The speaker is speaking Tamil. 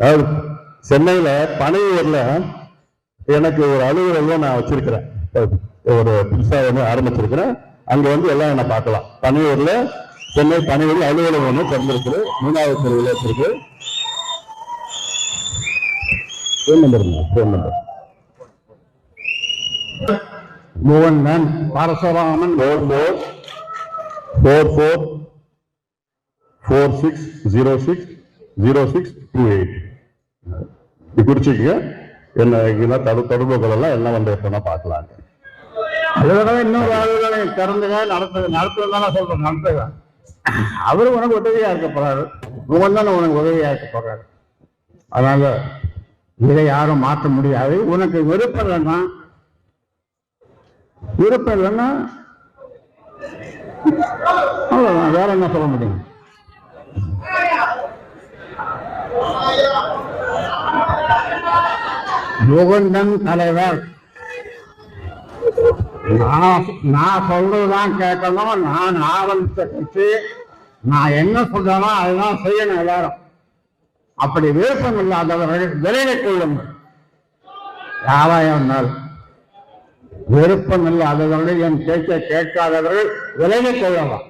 அதாவது சென்னையில பனையூர்ல எனக்கு ஒரு அலுவலகம் நான் வச்சிருக்கிறேன். ஒரு புதுசா வந்து ஆரம்பிச்சிருக்கிறேன். அங்க வந்து எல்லாம் என்ன பார்க்கலாம். பனையூர்ல சென்னை பனையூர்ல அலுவலகம் ஒன்று திறந்திருக்கு மூணாவது தெருவில் வச்சிருக்கு. ஃபோன் நம்பர் ஃபோன் நம்பர் மோகன் Parasuraman. Four four four four four six zero six zero six two eight இது குறிச்சிக்க என்ன இதெல்லாம் தடு தொடர்புகள் எல்லாம் என்ன வந்து எப்போனா பார்க்கலாங்க. அலுவலகம் இன்னொரு அலுவலகம் திறந்துங்க நடத்துங்க நடத்துங்க தானே சொல்றேன் நடத்துங்க. அவர் உனக்கு உதவியா இருக்க போறாரு. மோகன் தானே உனக்கு உதவியா இருக்க போறாரு. அதனால இதை யாரும் மாற்ற முடியாது. உனக்கு விருப்பம் இல்லைன்னா விருப்பம் இல்லைன்னா அவ்வளவுதான். வேற என்ன சொல்ல முடியும்? முகுந்தன் தலைவர். நான் நான் சொல்றதுதான் கேட்கணும். நான் ஆரம்பித்த கட்சி நான் என்ன சொல்றேனோ அதுதான் செய்யணும் எல்லாரும். அப்படி விருப்பம் இல்லாதவர்கள் விலகிக் கொள்ளுங்கள் யாராக இருந்தால் விருப்பம் இல்லாதவர்கள் என் பேச்சை கேட்காதவர்கள் விலகிக் கொள்ளலாம்